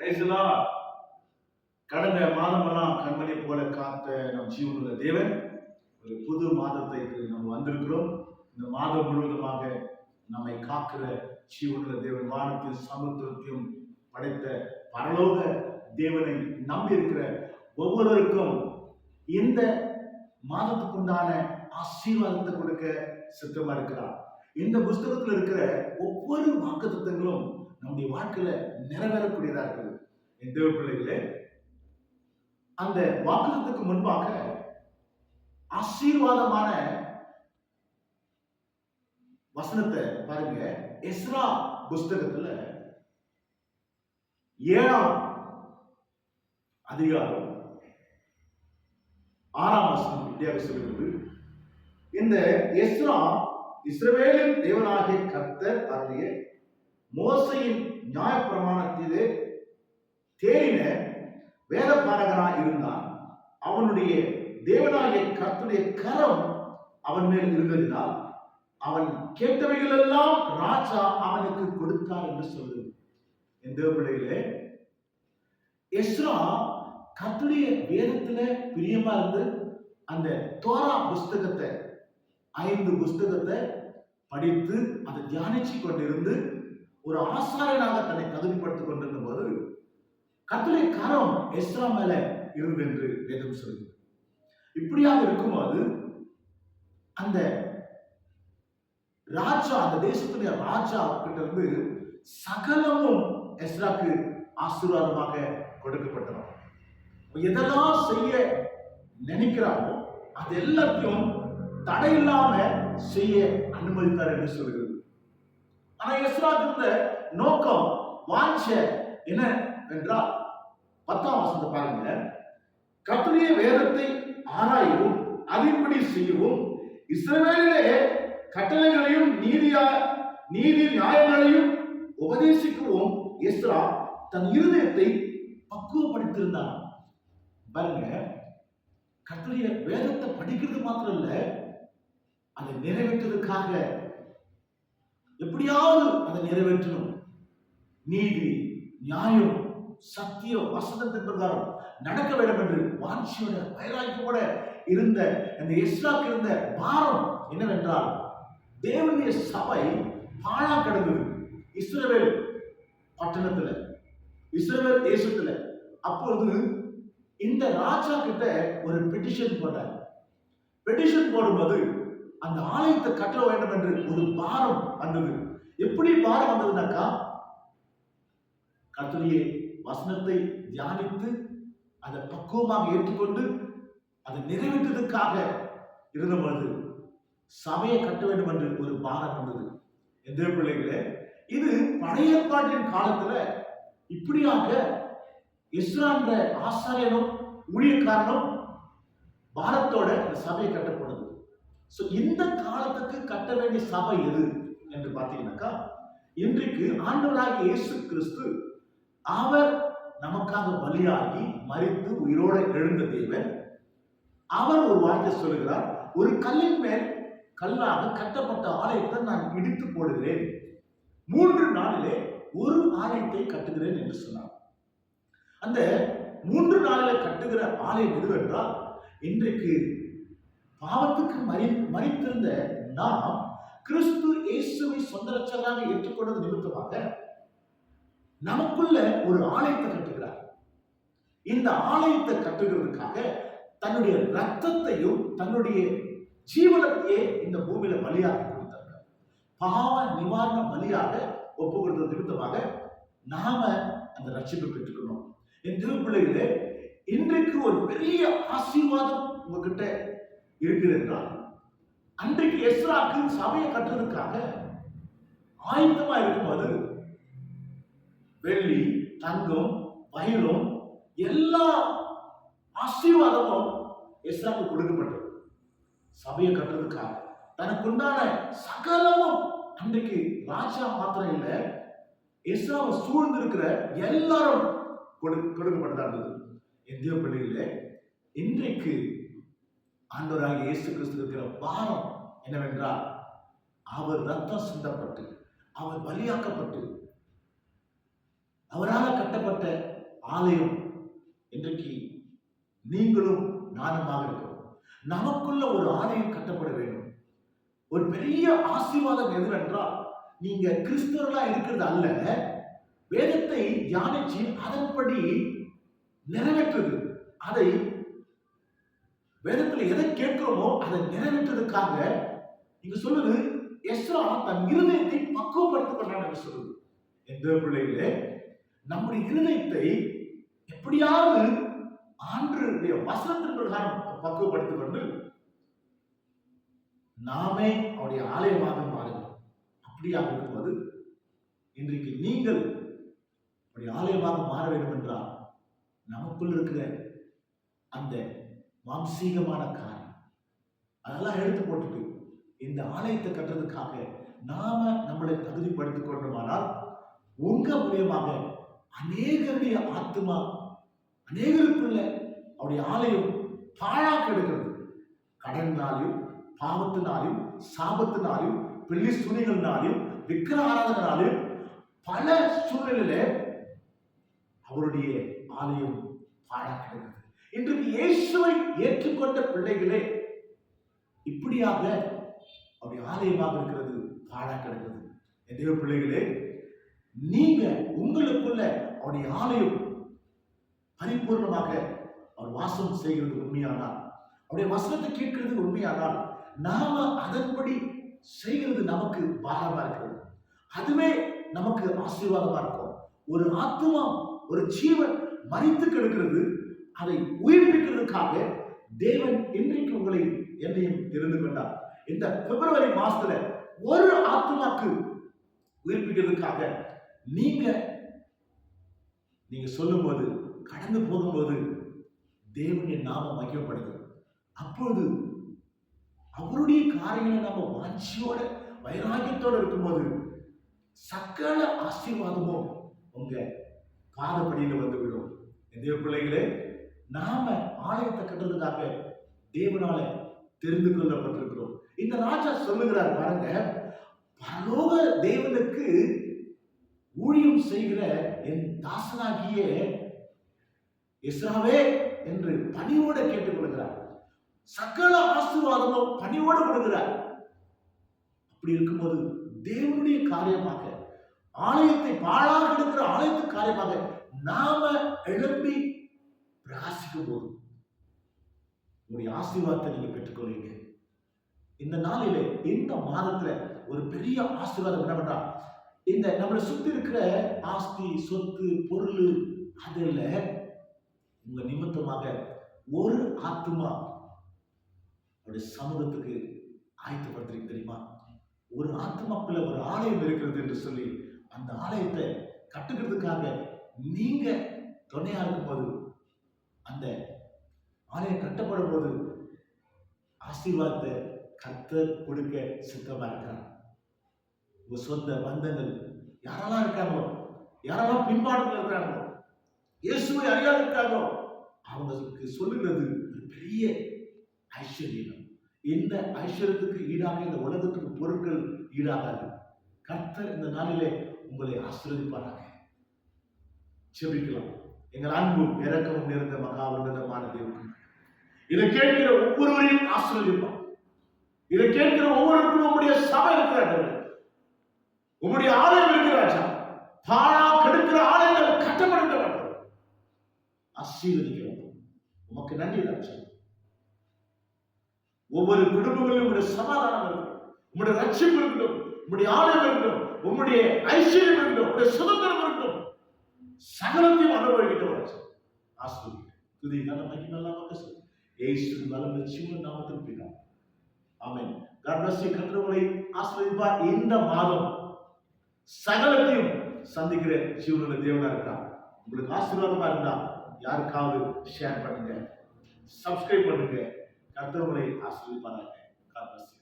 Praise கடந்த மாதமெல்லாம் கண்மணி போல காத்த நம் ஜீவனுள்ள தேவன் ஒரு புது மாதத்தை நம்ம வந்திருக்கிறோம். இந்த மாதம் முழுவதுமாக நம்மை காக்கிற ஜீவனுள்ள தேவன் வானத்தையும் சமுத்திரத்தையும் படைத்த பரலோக தேவனை நம்பி இருக்கிற ஒவ்வொருவருக்கும் இந்த மாதத்துக்குண்டான ஆசீர்வாதத்தை கொடுக்க சித்தமா இருக்கிறார். இந்த புஸ்தகத்தில் இருக்கிற ஒவ்வொரு வாக்குத்தத்தங்களும் நம்முடைய வாழ்க்கையில நிறைவேறக்கூடியதா இருக்குது. என் தேவ பிள்ளைகளே அந்த வாக்குத்தத்துக்கு முன்பாக ஆசீர்வாதமான வசனத்தை பாருங்க. எஸ்ரா புஸ்தகத்துல ஏழாம் அதிகாரம் ஆறாம் வசனம் இப்படியாக சொல்கிறது இந்த எஸ்ரா இஸ்ரவேலின் தேவனாகிய கர்த்தர் அருளிய மோசையின் நியாயப்பிரமாணத்திலே தேறின வேதபாரகனாய் இருந்தான். அவனுடைய தேவனாகிய கர்த்தருடைய கரம் அவன் மேல் இருந்ததினால் அவன் கேட்டவைகளெல்லாம் ராஜா அவனுக்கு கொடுத்தார் என்று சொல்லுது. என் தேவ எஸ்ரா கர்த்தருடைய வேதத்துல பிரியமா இருந்து அந்த தோரா புஸ்தகத்தை ஐந்து புஸ்தகத்தை படித்து அதை தியானிச்சு கொண்டிருந்து ஒரு ஆசாரியனாக தன்னை தகுதிப்படுத்திக் கொண்டிருந்த போது கர்த்தருடைய கரம் எஸ்ரா மேல இருந்தது என்று வேதம் சொல்கிறது இப்படியாக இருக்கும்போது அந்த ராஜா அந்த தேசத்துடைய ராஜா கிட்ட இருந்து சகலமும் எஸ்ராக்கு ஆசீர்வாதமாக கொடுக்கப்பட்டது எதெல்லாம் செய்ய நினைக்கிறாரோ அது எல்லாத்தையும் தடை இல்லாம செய்ய அனுமதித்தார் என்று சொல்கிறது ஆனா எஸ்ராக்கு இருந்த நோக்கம் வாஞ்ச என்ன என்றால் பத்தாம் வசனத்தை பாருங்க. கர்த்தருடைய வேதத்தை ஆராயவும் அதன்படி செய்யவும் இஸ்ரவேலிலே கட்டளைகளையும் நீதியா நீதி நியாயங்களையும் உபதேசிக்கவும் எஸ்ரா தன் இருதயத்தை பக்குவப்படுத்தியிருந்தான் பாருங்க கர்த்தருடைய வேதத்தை படிக்கிறது மாத்திரம் இல்ல அதை நிறைவேற்றுவதற்காக எப்படியாவது அதை நிறைவேற்றணும். நீதி நியாயம் சத்தியம் வசனத்தின் பிரகாரம் நடக்க வேண்டும் என்று வாஞ்சியோட வைராக்கியோட இருந்த அந்த எஸ்ராக்கு இருந்த பாரம் என்னவென்றால் தேவனுடைய சபை பாழா கிடந்தது. இஸ்ரவேல் பட்டணத்துல இஸ்ரவேல் தேசத்துல. அப்பொழுது இந்த ராஜா கிட்ட ஒரு பெட்டிஷன் போட்டார். பெட்டிஷன் போடும்போது அந்த ஆலயத்தை கட்ட வேண்டும் என்று ஒரு பாரம் வந்தது. எப்படி பாரம் வந்ததுனாக்கா கர்த்தருடைய வசனத்தை தியானித்து அதை பக்குவமாக ஏற்றுக்கொண்டு அதை நிறைவேற்றுவதற்காக இருந்த பொழுது சபையை கட்ட வேண்டும் என்று ஒரு பாடம் வந்தது. எந்த பிள்ளைகளே இது பழைய பாட்டின் காலத்துல இப்படியாக இஸ்ரான்ற ஆசாரியனும் ஊழியக்காரனும் பாரத்தோட இந்த சபையை கட்டப்படுது ஸோ இந்த காலத்துக்கு கட்ட வேண்டிய சபை எது? என்று பார்த்தீங்கன்னாக்கா இன்றைக்கு ஆண்டவராகிய இயேசு கிறிஸ்து அவர் நமக்காக பலியாகி மறித்து உயிரோடு எழுந்த தேவன். அவர் ஒரு வார்த்தை சொல்லுகிறார் ஒரு கல்லின் மேல் கல்லாக கட்டப்பட்ட ஆலயத்தை நான் இடித்து போடுகிறேன். மூன்று நாளிலே ஒரு ஆலயத்தை கட்டுகிறேன் என்று சொன்னார். அந்த மூன்று நாளில் கட்டுகிற ஆலயம் எதுவென்றால் இன்றைக்கு பாவத்துக்கு மறி மறித்திருந்த நாம் கிறிஸ்து இயேசுவை சொந்த ரட்சகராக ஏற்றுக்கொண்டது நிமித்தமாக நமக்குள்ள ஒரு ஆலயத்தை கட்டுகிறார். இந்த ஆலயத்தை கட்டுகிறதுக்காக தன்னுடைய ரத்தத்தையும் தன்னுடைய ஜீவனத்தையே இந்த பூமியில பலியாக கொடுத்தாங்க பாவ நிவாரண பலியாக ஒப்பு கொடுத்தது நிமித்தமாக நாம அந்த ரட்சிப்பை பெற்றுக்கணும் என் திருப்பிள்ளைகளே இன்றைக்கு ஒரு பெரிய ஆசீர்வாதம் உங்ககிட்ட இருக்குது என்றால் அன்றைக்கு எஸ்ராக்கு சபையை கட்டுறதுக்காக ஆயத்தமா இருக்கும்போது வெள்ளி தங்கம் வைரம் எல்லா ஆசீர்வாதமும் எஸ்ராக்கு கொடுக்கப்பட்டது. சபையை கட்டுறதுக்காக. தனக்குண்டான சகலமும் அன்றைக்கு ராஜா மாத்திரம் இல்லை எஸ்ராவை சூழ்ந்து இருக்கிற எல்லாரும் கொடு கொடுக்கப்பட்டதா இருந்தது இந்திய பள்ளியில் இன்றைக்கு ஆண்டவராக இயேசு கிறிஸ்து இருக்கிற பாரம் என்னவென்றால் அவர் ரத்தம் சிந்தப்பட்டு அவர் பலியாக்கப்பட்டு அவரால் கட்டப்பட்ட ஆலயம் இன்றைக்கு நீங்களும் நானுமாக இருக்கிறோம். நமக்குள்ள ஒரு ஆலயம் கட்டப்பட வேண்டும். ஒரு பெரிய ஆசீர்வாதம் எதுவென்றால் நீங்க கிறிஸ்தவர்களா இருக்கிறது அல்ல வேதத்தை தியானிச்சு அதன்படி நிறைவேற்றுது. அதை வேதத்தில் எதை கேட்கிறோமோ அதை நிறைவேற்றதுக்காக இங்க சொல்லுது எஸ்ரா தன் இருதயத்தை பக்குவப்படுத்திக் கொண்டான் என்று சொல்லுது. எந்த பிள்ளைகளே நம்முடைய இருதயத்தை எப்படியாவது ஆண்டுடைய வசனத்தின் பிரகாரம் பக்குவப்படுத்திக் கொண்டு நாமே அவருடைய ஆலயமாக மாறுகிறோம் அப்படியாக இருக்கும்போது இன்றைக்கு நீங்கள் அவருடைய ஆலயமாக மாற வேண்டும் என்றால் நமக்குள் இருக்கிற அந்த மாம்சீகமான காரியம் அதெல்லாம் எடுத்து போட்டுட்டு இந்த ஆலயத்தை கட்டுறதுக்காக நாம நம்மளை தகுதிப்படுத்திக் கொண்டோமானால் உங்க மூலியமாக அநேகருடைய ஆத்மா அநேகருக்குள்ள அவருடைய ஆலயம் பாழா கெடுக்கிறது கடனாலையும் பாவத்தினாலையும் சாபத்தினாலையும் பிள்ளை சூழ்நிலைகளினாலும் விக்கிர பல சூழ்நிலையில அவருடைய ஆலயம் பாழா கிடக்கிறது இன்றைக்கு இயேசுவை ஏற்றுக்கொண்ட பிள்ளைகளே இப்படியாக அவருடைய ஆலயமாக இருக்கிறது பாழா கிடக்கிறது எதையோ பிள்ளைகளே நீங்க உங்களுக்குள்ள அவருடைய ஆலயம் பரிபூர்ணமாக அவர் வாசம் செய்கிறது உண்மையானால் அவருடைய வசனத்தை கேட்கிறது உண்மையானால் நாம அதன்படி செய்கிறது நமக்கு பாரமா இருக்கிறது. அதுவே நமக்கு ஆசீர்வாதமா இருக்கும். ஒரு ஆத்மா ஒரு ஜீவன் மறித்து கிடக்கிறது அதை உயிர்ப்பிக்கிறதுக்காக தேவன் இன்றைக்கு உங்களை என்னையும் தெரிந்து கொண்டார். இந்த பிப்ரவரி மாசத்துல ஒரு ஆத்மாக்கு உயிர்ப்பிக்கிறதுக்காக நீங்க நீங்க சொல்லும்போது கடந்து போகும்போது தேவனுடைய நாமம் மையப்படுது அப்பொழுது அவருடைய காரியங்களை நம்ம வாஞ்சியோட வைராகியத்தோட இருக்கும்போது சகல ஆசீர்வாதமும் உங்க பாதப்படியில வந்து விடும் தேவ பிள்ளைகளே நாம ஆலயத்தை கட்டுறதுக்காக தேவனால தெரிந்து கொள்ளப்பட்டிருக்கிறோம். இந்த ராஜா சொல்லுகிறார் பாருங்க பரலோக தேவனுக்கு ஊழியம் செய்கிற என் தாசனாகிய இஸ்ராவே என்று பணிவோட கேட்டுக்கொள்கிறார். சகல ஆசீர்வாதமும் பணிவோட கொடுக்கிறார். அப்படி இருக்கும்போது தேவனுடைய காரியமாக ஆலயத்தை பாழாக எடுக்கிற ஆலயத்து காரியமாக நாம எழுப்பி பிரகாசிக்கும் போது உங்களுடைய ஆசீர்வாதத்தை நீங்க பெற்றுக்கொள்வீங்க. இந்த நாளிலே இந்த மாதத்துல ஒரு பெரிய ஆசீர்வாதம் என்ன பண்றா? இந்த நம்மளை சுற்றி இருக்கிற ஆஸ்தி சொத்து பொருள் அதில் உங்க நிமித்தமாக ஒரு ஆத்மா அவருடைய சமூகத்துக்கு ஆயத்தப்படுத்துறீங்க தெரியுமா? ஒரு ஆத்மாக்குள்ள ஒரு ஆலயம் இருக்கிறது என்று சொல்லி அந்த ஆலயத்தை கட்டுக்கிறதுக்காக நீங்க துணையா இருக்கும்போது அந்த ஆலயம் கட்டப்படும் போது ஆசீர்வாதத்தை கர்த்தர் கொடுக்க சித்தமா இருக்கிறான் உங்க சொந்த பந்தங்கள். யாரெல்லாம் இருக்காங்களோ யாரெல்லாம் பின்பாடுகள் இருக்கிறாங்களோ இயேசுவை அறியாத இருக்காங்களோ அவங்களுக்கு சொல்லுகிறது ஒரு பெரிய ஐஸ்வர்யம். இந்த ஐஸ்வர்யத்துக்கு ஈடாக இந்த உலகத்துக்கு பொருட்கள் ஈடாகாது. கர்த்தர் இந்த நாளிலே உங்களை ஆசீர்வதிப்பாராக. செபிக்கலாம் எங்கள் அன்பும் இறக்கமும் நிறைந்த மகா உன்னதமான தேவன். இதை கேட்கிற ஒவ்வொருவரையும் ஆசிரியப்பான் இதை கேட்கிற ஒவ்வொருவருக்கும் உங்களுடைய சபை இருக்கிறார்கள் உங்களுடைய ஆலயம் இருக்கிறாச்சா பாழா கெடுக்கிற ஆலயங்கள் கட்டப்படுத்த வேண்டும் ஆசீர்வதிக்கிறோம். உமக்கு நன்றி ராஜா. ஒவ்வொரு குடும்பங்களிலும் உங்களுடைய சமாதானம் இருக்கும் உங்களுடைய ரட்சிப்பு இருக்கட்டும். உங்களுடைய ஆலயம் இருக்கட்டும். உங்களுடைய ஐஸ்வர்யம் இருக்கட்டும். உங்களுடைய சுதந்திரம் இருக்கட்டும். சகலத்தையும் அனுபவிக்கிட்டோம் ராஜா. ஆசீர்வதிக்கிறேன் துதி நல்ல மகிமை நல்லா சொல்லு ஏசு வளர்ந்த லட்சியம் நாமத்தில் பிதா. ஆமேன். God bless you. இந்த மாதம். சகலத்தையும் சந்திக்கிற ஜீவனுள்ள தேவனா இருக்கான் உங்களுக்கு ஆசீர்வாதமா இருந்தா யாருக்காவது ஷேர் பண்ணுங்க. சப்ஸ்கிரைப் பண்ணுங்க. கர்த்தர்களை ஆசீர்வதிப்பாராங்க God.